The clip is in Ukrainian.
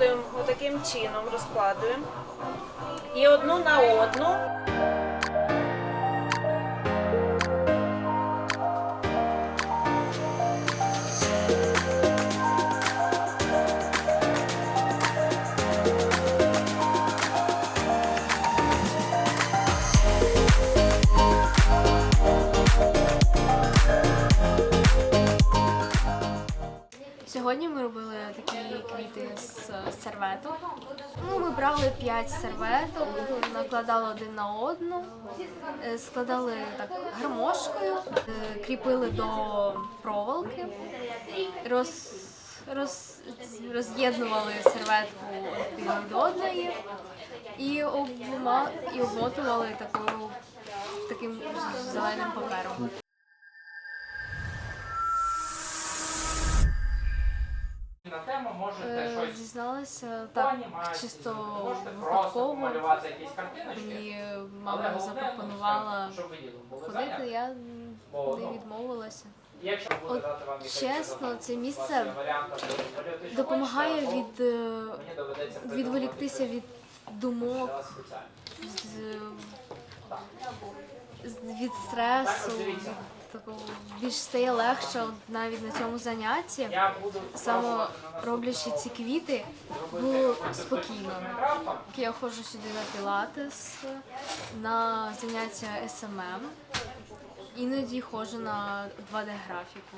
розкладуємо отаким чином, розкладуємо. І одну на одну. Сьогодні ми робили такі квіти з серветок. Ну, ми брали 5 серветок, накладали один на одну, е, складали так гармошкою, е, кріпили до проволоки, роз, роз, роз'єднували серветку від одної і, обма, і обмотували такою, таким зеленим папером. Можете Е, щось Дізналася так анімації, чисто можете просто випадково. якісь картиночки. Мені але мама головне, запропонувала ну, щоб ви були ходити, я Бо, не ну, відмовилася. Якщо буде От дати вам якась чесно, це місце є варіант, або малювати, Допомагає від е, мені доведеться відволіктися від щось думок, вас спеціально. з, з- від стресу, більш стає легше навіть на цьому занятті. Саме роблячи ці квіти, було спокійно. Я ходжу сюди на пілатес, на заняття СММ. Іноді ходжу на 2D графіку.